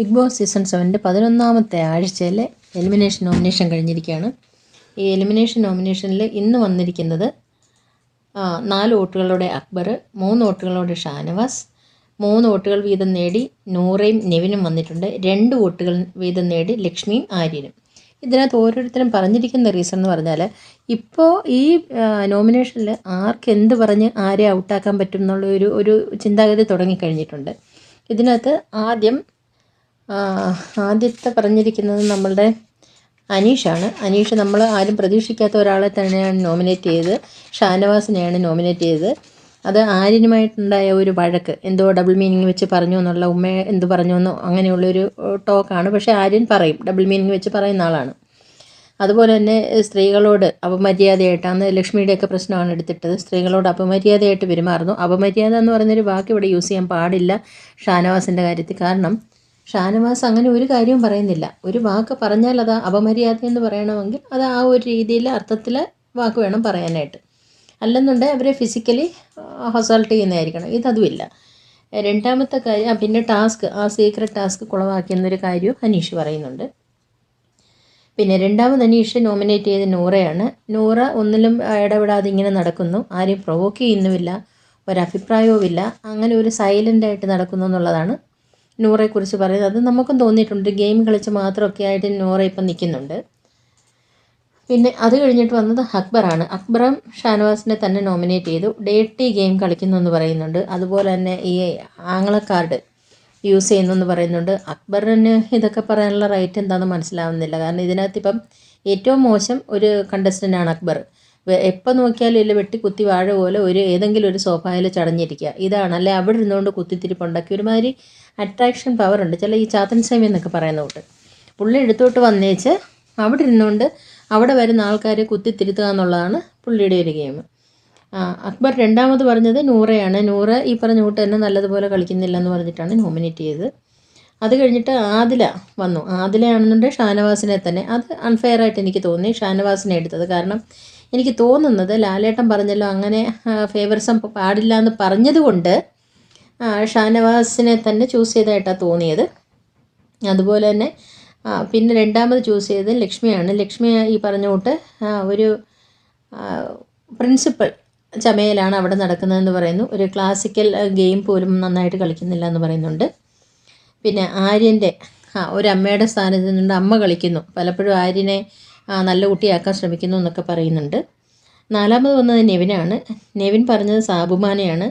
Big boss season സെവന്റെ പതിനൊന്നാമത്തെ ആഴ്ചയിലെ elimination nomination കഴിഞ്ഞിരിക്കുകയാണ്. ഈ എലിമിനേഷൻ നോമിനേഷനിൽ ഇന്ന് വന്നിരിക്കുന്നത് നാല് വോട്ടുകളോടെ അക്ബർ മൂന്ന് വോട്ടുകളോടെ ഷാനവാസ് മൂന്ന് വോട്ടുകൾ വീതം നേടി നൂറയും നെവിനും വന്നിട്ടുണ്ട്. രണ്ട് വോട്ടുകൾ വീതം നേടി ലക്ഷ്മിയും ആര്യനും. ഇതിനകത്ത് ഓരോരുത്തരും പറഞ്ഞിരിക്കുന്ന റീസൺ എന്ന് പറഞ്ഞാൽ ഇപ്പോൾ ഈ നോമിനേഷനിൽ ആർക്ക് എന്ത് പറഞ്ഞ് ആരെ ഔട്ടാക്കാൻ പറ്റും എന്നുള്ള ഒരു ഒരു ചിന്താഗതി തുടങ്ങിക്കഴിഞ്ഞിട്ടുണ്ട്. ഇതിനകത്ത് ആദ്യം ആദ്യത്തെ പറഞ്ഞിരിക്കുന്നത് നമ്മളുടെ അനീഷാണ്. അനീഷ് നമ്മൾ ആരും പ്രതീക്ഷിക്കാത്ത ഒരാളെ തന്നെയാണ് നോമിനേറ്റ് ചെയ്ത് ഷാനവാസിനെയാണ് നോമിനേറ്റ് ചെയ്തത്. അത് ആര്യനുമായിട്ടുണ്ടായ ഒരു വഴക്ക്. എന്തോ ഡബിൾ മീനിങ് വെച്ച് പറഞ്ഞു എന്നുള്ള ഉമ്മ എന്ത് പറഞ്ഞു എന്നോ അങ്ങനെയുള്ളൊരു ടോക്കാണ് പക്ഷേ ആര്യൻ പറയും ഡബിൾ മീനിങ് വെച്ച് പറയുന്ന ആളാണ്. അതുപോലെ തന്നെ സ്ത്രീകളോട് അപമര്യാദയായിട്ടാണ് ലക്ഷ്മിയുടെയൊക്കെ പ്രശ്നമാണ് എടുത്തിട്ടത്. സ്ത്രീകളോട് അപമര്യാദയായിട്ട് പെരുമാറുന്നു. അപമര്യാദ എന്ന് പറയുന്നൊരു വാക്ക് ഇവിടെ യൂസ് ചെയ്യാൻ പാടില്ല ഷാനവാസിന്റെ കാര്യത്തിൽ. കാരണം ഷാനവാസ് അങ്ങനെ ഒരു കാര്യവും പറയുന്നില്ല. ഒരു വാക്ക് പറഞ്ഞാൽ അത് അപമര്യാദ എന്ന് പറയണമെങ്കിൽ അത് ആ ഒരു രീതിയിൽ അർത്ഥത്തിൽ വാക്ക് വേണം പറയാനായിട്ട്. അല്ലെന്നുണ്ടെങ്കിൽ അവരെ ഫിസിക്കലി ഹൊസൾട്ട് ചെയ്യുന്നതായിരിക്കണം. ഇതതുമില്ല. രണ്ടാമത്തെ കാര്യം പിന്നെ ടാസ്ക് ആ സീക്രട്ട് ടാസ്ക് കുളവാക്കിയെന്നൊരു കാര്യവും അനീഷ് പറയുന്നുണ്ട്. പിന്നെ രണ്ടാമത് അനീഷ് നോമിനേറ്റ് ചെയ്ത നൂറയാണ്. നൂറ ഒന്നിലും ഇടപെടാതെ ഇങ്ങനെ നടക്കുന്നു. ആരെയും പ്രൊവോക്ക് ചെയ്യുന്നുമില്ല. ഒരഭിപ്രായവുമില്ല. അങ്ങനെ ഒരു സൈലന്റായിട്ട് നടക്കുന്നു എന്നുള്ളതാണ് നൂറയെക്കുറിച്ച് പറയുന്നത്. അത് നമുക്കും തോന്നിയിട്ടുണ്ട്. ഗെയിം കളിച്ച് മാത്രമൊക്കെ ആയിട്ട് നൂറ ഇപ്പം നിൽക്കുന്നുണ്ട്. പിന്നെ അത് കഴിഞ്ഞിട്ട് വന്നത് അക്ബറാണ് അക്ബറും ഷാനവാസിനെ തന്നെ നോമിനേറ്റ് ചെയ്തു. ഡേട്ടി ഗെയിം കളിക്കുന്നു എന്ന് പറയുന്നുണ്ട്. അതുപോലെ തന്നെ ഈ ആങ്ങളക്കാർഡ് യൂസ് ചെയ്യുന്നു എന്ന് പറയുന്നുണ്ട്. അക്ബറിന് ഇതൊക്കെ പറയാനുള്ള റൈറ്റ് എന്താണെന്ന് മനസ്സിലാവുന്നില്ല. കാരണം ഇതിനകത്ത് ഇപ്പം ഏറ്റവും മോശം ഒരു കണ്ടസ്റ്റന്റാണ് അക്ബർ. എപ്പോൾ നോക്കിയാലും ഇല്ല വെട്ടി കുത്തി വാഴ പോലെ ഒരു ഏതെങ്കിലും ഒരു സോഫായിൽ ചടഞ്ഞിരിക്കുക. ഇതാണ്. അല്ലെ അവിടെ ഇരുന്നുകൊണ്ട് കുത്തിത്തിരിപ്പുണ്ടാക്കി ഒരുമാതിരി അട്രാക്ഷൻ പവർ ഉണ്ട് ചില ഈ ചാത്തൻ സേമി എന്നൊക്കെ പറയുന്ന കൂട്ട്. പുള്ളി എടുത്തോട്ട് വന്നേച്ച് അവിടെ ഇരുന്നുകൊണ്ട് അവിടെ വരുന്ന ആൾക്കാരെ കുത്തിത്തിരുത്തുക എന്നുള്ളതാണ് പുള്ളിയുടെ ഒരു ഗെയിം. അക്ബർ രണ്ടാമത് പറഞ്ഞത് നൂറയാണ്. നൂറ് ഈ പറഞ്ഞ കൂട്ട് തന്നെ നല്ലതുപോലെ കളിക്കുന്നില്ല എന്ന് പറഞ്ഞിട്ടാണ് നോമിനേറ്റ് ചെയ്തത്. അത് കഴിഞ്ഞിട്ട് ആദില വന്നു. ആദിലയാണെന്നുണ്ടെങ്കിൽ ഷാനവാസിനെ തന്നെ. അത് അൺഫെയർ ആയിട്ട് എനിക്ക് തോന്നി ഷാനവാസിനെ എടുത്തത്. കാരണം എനിക്ക് തോന്നുന്നത് ലാലേട്ടൻ പറഞ്ഞല്ലോ അങ്ങനെ ഫേവറിസം പാടില്ല എന്ന് പറഞ്ഞതുകൊണ്ട് ഷാനവാസിനെ തന്നെ ചൂസ് ചെയ്തതായിട്ടാണ് തോന്നിയത്. അതുപോലെ തന്നെ പിന്നെ രണ്ടാമത് ചൂസ് ചെയ്തത് ലക്ഷ്മിയാണ്. ലക്ഷ്മി ഈ പറഞ്ഞുകൊണ്ട് ഒരു പ്രിൻസിപ്പൽ ചമയലാണ് അവിടെ നടക്കുന്നതെന്ന് പറയുന്നു. ഒരു ക്ലാസിക്കൽ ഗെയിം പോലും നന്നായിട്ട് കളിക്കുന്നില്ല എന്ന് പറയുന്നുണ്ട്. പിന്നെ ആര്യന്റെ ഒരു അമ്മയുടെ സ്ഥാനത്ത് നിന്നുകൊണ്ട് അമ്മ കളിക്കുന്നു. പലപ്പോഴും ആര്യനെ നല്ല കുട്ടിയാക്കാൻ ശ്രമിക്കുന്നു എന്നൊക്കെ പറയുന്നുണ്ട്. നാലാമത് വന്നത് നെവിനാണ്. നെവിൻ പറഞ്ഞത് സാബുമാനെയാണ്.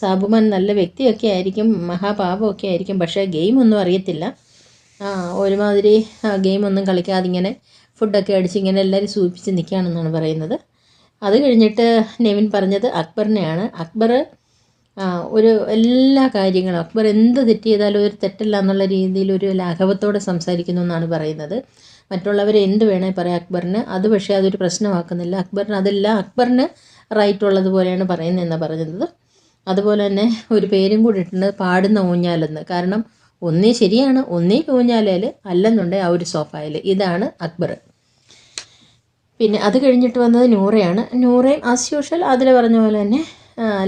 സാബുമാൻ നല്ല വ്യക്തിയൊക്കെ ആയിരിക്കും മഹാപാപമൊക്കെ ആയിരിക്കും പക്ഷേ ഗെയിം ഒന്നും അറിയത്തില്ല ഒരുമാതിരി ഗെയിമൊന്നും കളിക്കാതെ ഇങ്ങനെ ഫുഡൊക്കെ അടിച്ച് ഇങ്ങനെ എല്ലാവരും സൂചിപ്പിച്ച് നിൽക്കുകയാണെന്നാണ് പറയുന്നത്. അത് കഴിഞ്ഞിട്ട് നെവിൻ പറഞ്ഞത് അക്ബറിനെയാണ്. അക്ബർ ഒരു എല്ലാ കാര്യങ്ങളും അക്ബർ എന്ത് തെറ്റ് ചെയ്താലും ഒരു തെറ്റല്ല എന്നുള്ള രീതിയിൽ ഒരു ലാഘവത്തോടെ സംസാരിക്കുന്നു എന്നാണ് പറയുന്നത്. മറ്റുള്ളവരെ എന്ത് വേണേൽ പറയാം അക്ബറിന്. അത് പക്ഷേ അതൊരു പ്രശ്നമാക്കുന്നില്ല. അക്ബറിന് അതല്ല അക്ബറിന് റൈറ്റ് ഉള്ളതുപോലെയാണ് പറയുന്നതെന്നാണ് പറഞ്ഞത്. അതുപോലെ തന്നെ ഒരു പേരും കൂടി ഇട്ടുണ്ട് പാടുന്ന ഊഞ്ഞാലെന്ന്. കാരണം ഒന്നേ ശരിയാണ് ഒന്നേ ഊഞ്ഞാലേൽ അല്ലെന്നുണ്ടെങ്കിൽ ആ ഒരു സോഫായിൽ ഇതാണ് അക്ബർ. പിന്നെ അത് കഴിഞ്ഞിട്ട് വന്നത് നൂറയാണ്. നൂറയും ആസ് യൂഷ്വൽ അതിൽ പറഞ്ഞ പോലെ തന്നെ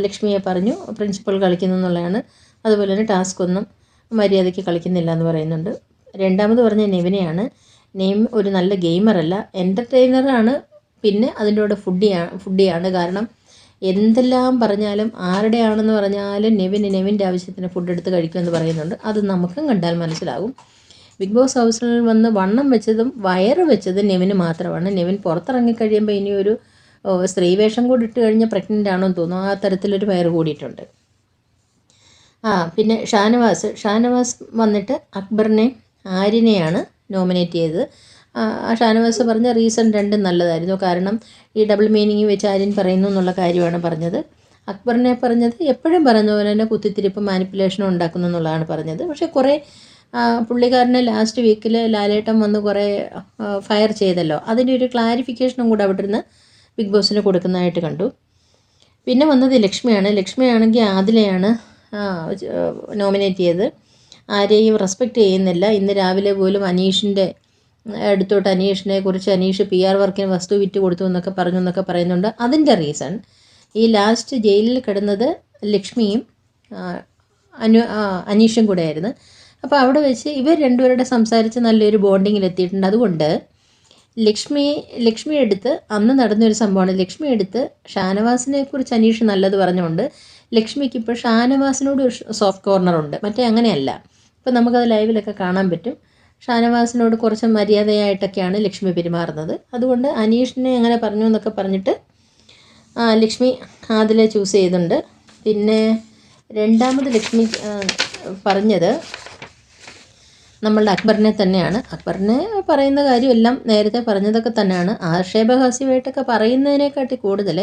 ലക്ഷ്മിയെ പറഞ്ഞു. പ്രിൻസിപ്പൾ കളിക്കുന്നു എന്നുള്ളതാണ്. അതുപോലെ തന്നെ ടാസ്ക് ഒന്നും മര്യാദയ്ക്ക് കളിക്കുന്നില്ല എന്ന് പറയുന്നുണ്ട്. രണ്ടാമത് പറഞ്ഞ നെവിനെയാണ്. നെയിം ഒരു നല്ല ഗെയിമറല്ല എന്റർടൈനറാണ് പിന്നെ അതിന്റെ കൂടെ ഫുഡിയാണ് ഫുഡിയാണ് കാരണം എന്തെല്ലാം പറഞ്ഞാലും ആരുടെയാണെന്ന് പറഞ്ഞാലും നെവിന് നെവിന്റെ ആവശ്യത്തിന് ഫുഡ് എടുത്ത് കഴിക്കുമെന്ന് പറയുന്നുണ്ട്. അത് നമുക്കും കണ്ടാൽ മനസ്സിലാകും. ബിഗ് ബോസ് ഹൗസിൽ വന്ന് വണ്ണം വെച്ചതും വയറ് വെച്ചതും നെവിന് മാത്രമാണ്. നെവിൻ പുറത്തിറങ്ങി കഴിയുമ്പോൾ ഇനി ഒരു സ്ത്രീ സ്ത്രീവേഷം കൂടി ഇട്ട് കഴിഞ്ഞാൽ പ്രഗ്നന്റ് ആണോ എന്ന് തോന്നുന്നു. ആ തരത്തിലൊരു വയറ് കൂടിയിട്ടുണ്ട്. ആ പിന്നെ ഷാനവാസ്. ഷാനവാസ് വന്നിട്ട് അക്ബറിനെ ആര്യനെയാണ് നോമിനേറ്റ് ചെയ്തത്. ഷാനവാസ് പറഞ്ഞ റീസൺ രണ്ടും നല്ലതായിരുന്നു. കാരണം ഈ ഡബിൾ മീനിങ് വെച്ച് ആര്യൻ പറയുന്നു എന്നുള്ള കാര്യമാണ് പറഞ്ഞത്. അക്ബറിനെ പറഞ്ഞത് എപ്പോഴും പറഞ്ഞ പോലെ തന്നെ കുത്തിത്തിരിപ്പ് മാനിപ്പുലേഷനും ഉണ്ടാക്കുന്നു എന്നുള്ളതാണ് പറഞ്ഞത്. പക്ഷേ കുറേ പുള്ളിക്കാരനെ ലാസ്റ്റ് വീക്കിൽ ലാലേട്ടൻ വന്ന് കുറേ ഫയർ ചെയ്തല്ലോ. അതിന്റെ ഒരു ക്ലാരിഫിക്കേഷനും കൂടെ അവിടെ നിന്ന് ബിഗ് ബോസിന് കൊടുക്കുന്നതായിട്ട് കണ്ടു. പിന്നെ വന്നത് ലക്ഷ്മിയാണ്. ലക്ഷ്മിയാണെങ്കിൽ ആദിലയാണ് നോമിനേറ്റ് ചെയ്ത് ആരെയും റെസ്പെക്റ്റ് ചെയ്യുന്നില്ല. ഇന്ന് രാവിലെ പോലും അനീഷിന്റെ അടുത്തോട്ട് അനീഷിനെ കുറിച്ച് അനീഷ് പി ആർ വർക്കിന് വസ്തു വിറ്റ് കൊടുത്തു എന്നൊക്കെ പറഞ്ഞു എന്നൊക്കെ പറയുന്നുണ്ട്. അതിന്റെ റീസൺ ഈ ലാസ്റ്റ് ജയിലിൽ കിടന്നത് ലക്ഷ്മിയും അനു അനീഷും കൂടെ ആയിരുന്നു അപ്പോൾ അവിടെ വെച്ച് ഇവർ രണ്ടുപേരുടെ സംസാരിച്ച് നല്ലൊരു ബോണ്ടിങ്ങിൽ എത്തിയിട്ടുണ്ട്. അതുകൊണ്ട് ലക്ഷ്മി ലക്ഷ്മി എടുത്ത് അന്ന് നടന്നൊരു സംഭവമാണ്. ലക്ഷ്മി എടുത്ത് ഷാനവാസിനെ കുറിച്ച് അനീഷ് നല്ലത് പറഞ്ഞുകൊണ്ട് ലക്ഷ്മിക്ക് ഇപ്പോൾ ഷാനവാസിനോട് സോഫ്റ്റ് കോർണർ ഉണ്ട്. മറ്റേ അങ്ങനെയല്ല. ഇപ്പം നമുക്കത് ലൈവിലൊക്കെ കാണാൻ പറ്റും. ഷാനവാസിനോട് കുറച്ച് മര്യാദയായിട്ടൊക്കെയാണ് ലക്ഷ്മി പെരുമാറുന്നത്. അതുകൊണ്ട് അനീഷിനെ എങ്ങനെ പറഞ്ഞു എന്നൊക്കെ പറഞ്ഞിട്ട് ലക്ഷ്മി അതിലെ ചൂസ് ചെയ്തിട്ടുണ്ട് പിന്നെ രണ്ടാമത് ലക്ഷ്മി പറഞ്ഞത് നമ്മളുടെ അക്ബറിനെ തന്നെയാണ്. അക്ബറിനെ പറയുന്ന കാര്യമെല്ലാം നേരത്തെ പറഞ്ഞതൊക്കെ തന്നെയാണ്. ആക്ഷേപഹാസ്യമായിട്ടൊക്കെ പറയുന്നതിനെക്കാട്ടി കൂടുതൽ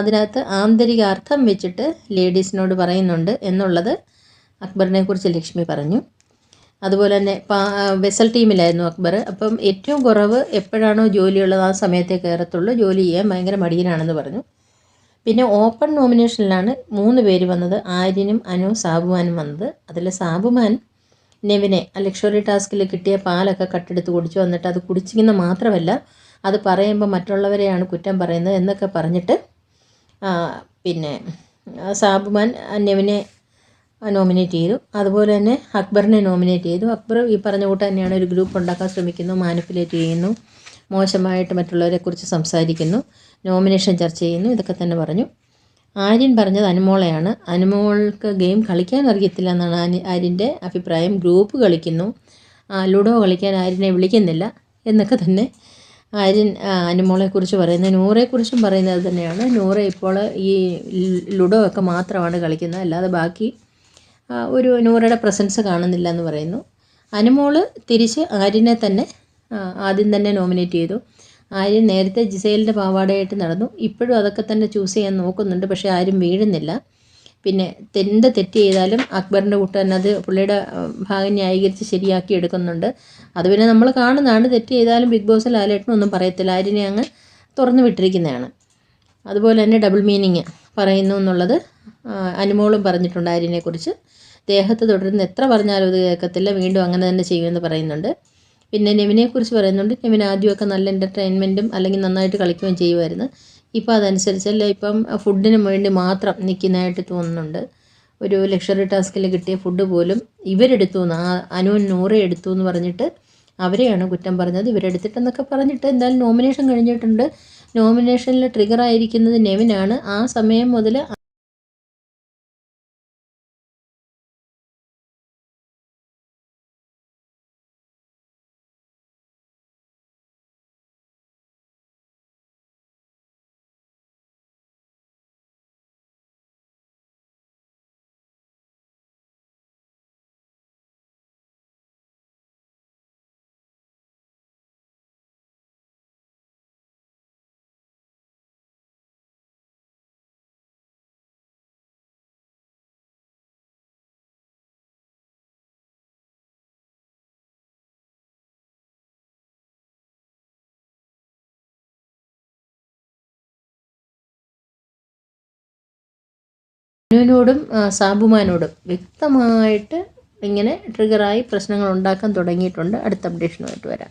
അതിനകത്ത് ആന്തരിക അർത്ഥം വെച്ചിട്ട് ലേഡീസിനോട് പറയുന്നുണ്ട് എന്നുള്ളത് അക്ബറിനെ കുറിച്ച് ലക്ഷ്മി പറഞ്ഞു. അതുപോലെ തന്നെ വെസൽ ടീമിലായിരുന്നു അക്ബർ. അപ്പം ഏറ്റവും കുറവ് എപ്പോഴാണോ ജോലിയുള്ളത് ആ സമയത്തേ കയറത്തുള്ളൂ. ജോലി ചെയ്യാൻ ഭയങ്കര മടിയനാണെന്ന് പറഞ്ഞു. പിന്നെ ഓപ്പൺ നോമിനേഷനിലാണ് മൂന്ന് പേര് വന്നത്. ആര്യനും അനു സാബുമാനും വന്നത്. അതിൽ സാബുമാൻ നെവിനെ ലക്ഷറി ടാസ്കിൽ കിട്ടിയ പാലൊക്കെ കട്ടെടുത്ത് കുടിച്ചു. വന്നിട്ട് അത് കുടിച്ചിങ്ങുന്ന മാത്രമല്ല അത് പറയുമ്പോൾ മറ്റുള്ളവരെയാണ് കുറ്റം പറയുന്നത് എന്നൊക്കെ പറഞ്ഞിട്ട് പിന്നെ സാബുമാൻ നെവിനെ നോമിനേറ്റ് ചെയ്തു. അതുപോലെ തന്നെ അക്ബറിനെ നോമിനേറ്റ് ചെയ്തു. അക്ബർ ഈ പറഞ്ഞ കൂട്ട് തന്നെയാണ് ഒരു ഗ്രൂപ്പ് ഉണ്ടാക്കാൻ ശ്രമിക്കുന്നു മാനിപ്പുലേറ്റ് ചെയ്യുന്നു മോശമായിട്ട് മറ്റുള്ളവരെക്കുറിച്ച് സംസാരിക്കുന്നു നോമിനേഷൻ ചർച്ച ചെയ്യുന്നു ഇതൊക്കെ തന്നെ പറഞ്ഞു. ആര്യൻ പറഞ്ഞത് അനുമോളെയാണ്. അനുമോൾക്ക് ഗെയിം കളിക്കാൻ അറിയത്തില്ല എന്നാണ് ആര്യന്റെ അഭിപ്രായം. ഗ്രൂപ്പ് കളിക്കുന്നു. ലുഡോ കളിക്കാൻ ആര്യനെ വിളിക്കുന്നില്ല എന്നൊക്കെ തന്നെ ആര്യൻ അനുമോളെക്കുറിച്ച് പറയുന്നത്. നൂറെക്കുറിച്ചും പറയുന്നത് തന്നെയാണ്. നൂറ ഇപ്പോൾ ഈ ലുഡോ ഒക്കെ മാത്രമാണ് കളിക്കുന്നത്. അല്ലാതെ ബാക്കി ഒരു നൂറയുടെ പ്രസൻസ് കാണുന്നില്ല എന്ന് പറയുന്നു. അനുമോൾ തിരിച്ച് ആര്യനെ തന്നെ ആദ്യം തന്നെ നോമിനേറ്റ് ചെയ്തു. ആര്യൻ നേരത്തെ ജിസൈലിന്റെ പാവാടയായിട്ട് നടന്നു. ഇപ്പോഴും അതൊക്കെ തന്നെ ചൂസ് ചെയ്യാൻ നോക്കുന്നുണ്ട് പക്ഷേ ആരും വീഴുന്നില്ല. പിന്നെ എന്ത് തെറ്റ് ചെയ്താലും അക്ബറിന്റെ കൂട്ടൻ അത് പുള്ളിയുടെ ഭാഗം ന്യായീകരിച്ച് ശരിയാക്കി എടുക്കുന്നുണ്ട്. അത് പിന്നെ നമ്മൾ കാണുന്നതാണ്. തെറ്റ് ചെയ്താലും ബിഗ് ബോസിൽ ലാലേട്ടനൊന്നും പറയത്തില്ല. ആര്യനെ അങ്ങ് തുറന്നു വിട്ടിരിക്കുന്നതാണ്. അതുപോലെ തന്നെ ഡബിൾ മീനിങ് പറയുന്നു എന്നുള്ളത് അനുമോളും പറഞ്ഞിട്ടുണ്ട് ആര്യനെക്കുറിച്ച്. ദേഹത്ത് തുടരുന്ന എത്ര പറഞ്ഞാലും അത് കേൾക്കത്തില്ല. വീണ്ടും അങ്ങനെ തന്നെ ചെയ്യുമെന്ന് പറയുന്നുണ്ട്. പിന്നെ നെവിനെക്കുറിച്ച് പറയുന്നുണ്ട്. നെവിൻ ആദ്യമൊക്കെ നല്ല എന്റർടൈൻമെന്റും അല്ലെങ്കിൽ നന്നായിട്ട് കളിക്കുകയും ചെയ്യുമായിരുന്നു. ഇപ്പോൾ അതനുസരിച്ചല്ല. ഇപ്പം ഫുഡിന് വേണ്ടി മാത്രം നിൽക്കുന്നതായിട്ട് തോന്നുന്നുണ്ട്. ഒരു ലക്ഷറി ടാസ്കിൽ കിട്ടിയ ഫുഡ് പോലും ഇവരെടുത്തു എന്ന് ആ അനു നൂറെ എടുത്തു എന്ന് പറഞ്ഞിട്ട് അവരെയാണ് കുറ്റം പറഞ്ഞത്. ഇവരെടുത്തിട്ടെന്നൊക്കെ പറഞ്ഞിട്ട് എന്തായാലും നോമിനേഷൻ കഴിഞ്ഞിട്ടുണ്ട്. നോമിനേഷനിൽ ട്രിഗർ ആയിരിക്കുന്നത് നെവിനാണ്. ആ സമയം മുതൽ അനുവിനോടും സാബുമാനോടും വ്യക്തമായിട്ട് ഇങ്ങനെ ട്രിഗറായി പ്രശ്നങ്ങൾ ഉണ്ടാക്കാൻ തുടങ്ങിയിട്ടുണ്ട്. അടുത്ത അപ്ഡേഷനുമായിട്ട് വരാം.